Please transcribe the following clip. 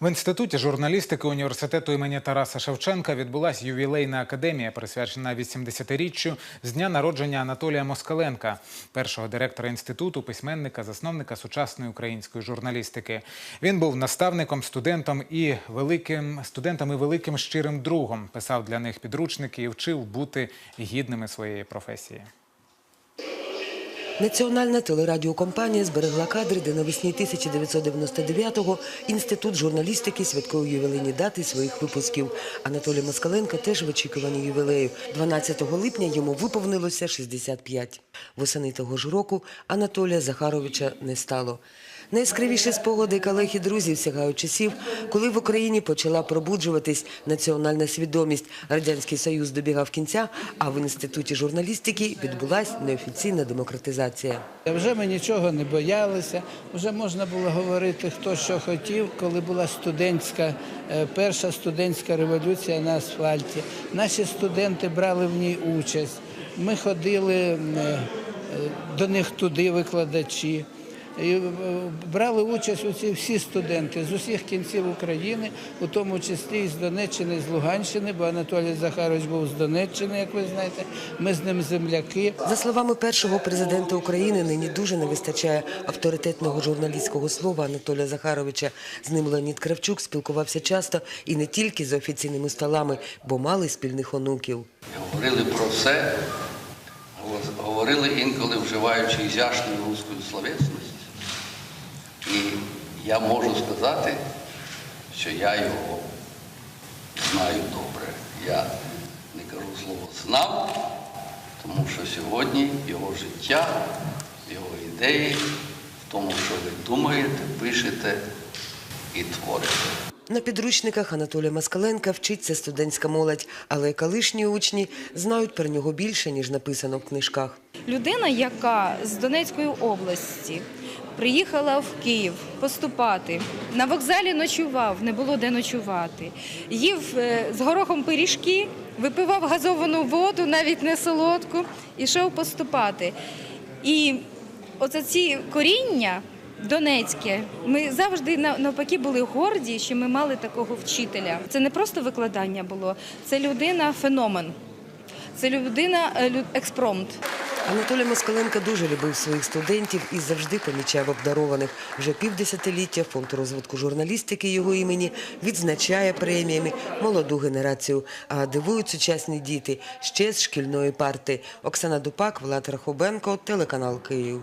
В інституті журналістики університету імені Тараса Шевченка відбулася ювілейна академія, присвячена 80-річчю з дня народження Анатолія Москаленка, першого директора інституту, письменника, засновника сучасної української журналістики. Він був наставником, студентом і великим студентом і великим щирим другом. Писав для них підручники і вчив бути гідними своєї професії. Національна телерадіокомпанія зберегла кадри, де навесні 1999-го Інститут журналістики святкує ювілейні дати своїх випусків. Анатолій Москаленко теж в очікуванні ювілею. 12 липня йому виповнилося 65. Восени того ж року Анатолія Захаровича не стало. Найяскравіші спогади колег і друзів сягають часів, коли в Україні почала пробуджуватись національна свідомість. Радянський Союз добігав кінця, а в інституті журналістики відбулась неофіційна демократизація. Вже ми нічого не боялися, вже можна було говорити, хто що хотів, коли була студентська, е, перша студентська революція на асфальті. Наші студенти брали в ній участь. Ми ходили е, е, до них туди, викладачі. І е, брали участь у всі студенти з усіх кінців України, у тому числі і з Донеччини, і з Луганщини, бо Анатолій Захарович був з Донеччини, як ви знаєте. Ми з ним земляки. За словами першого президента України, нині дуже не вистачає авторитетного журналістського слова Анатолія Захаровича. З ним Леонід Кравчук спілкувався часто і не тільки за офіційними столами, бо мали спільних онуків. Говорили про все, говорили інколи вживаючи ізяшну руську словесність. І я можу сказати, що я його знаю добре. Я не кажу слово знав, тому що сьогодні його життя, його ідеї в тому, що ви думаєте, пишете і творите. На підручниках Анатолія Москаленка вчиться студентська молодь, але колишні учні знають про нього більше, ніж написано в книжках. Людина, яка з Донецької області приїхала в Київ поступати, на вокзалі ночував, не було де ночувати, їв е, з горохом пиріжки, випивав газовану воду, навіть не солодку, і йшов поступати. І оце ці коріння донецьке, ми завжди на- навпаки були горді, що ми мали такого вчителя. Це не просто викладання було, це людина феномен. Це людина е, експромт. Анатолій Москаленко дуже любив своїх студентів і завжди помічав обдарованих. Вже півдесятиліття фонд розвитку журналістики його імені відзначає преміями молоду генерацію. А дивують сучасні діти ще з шкільної парти. Оксана Дупак, Влад Рахобенко, телеканал Київ.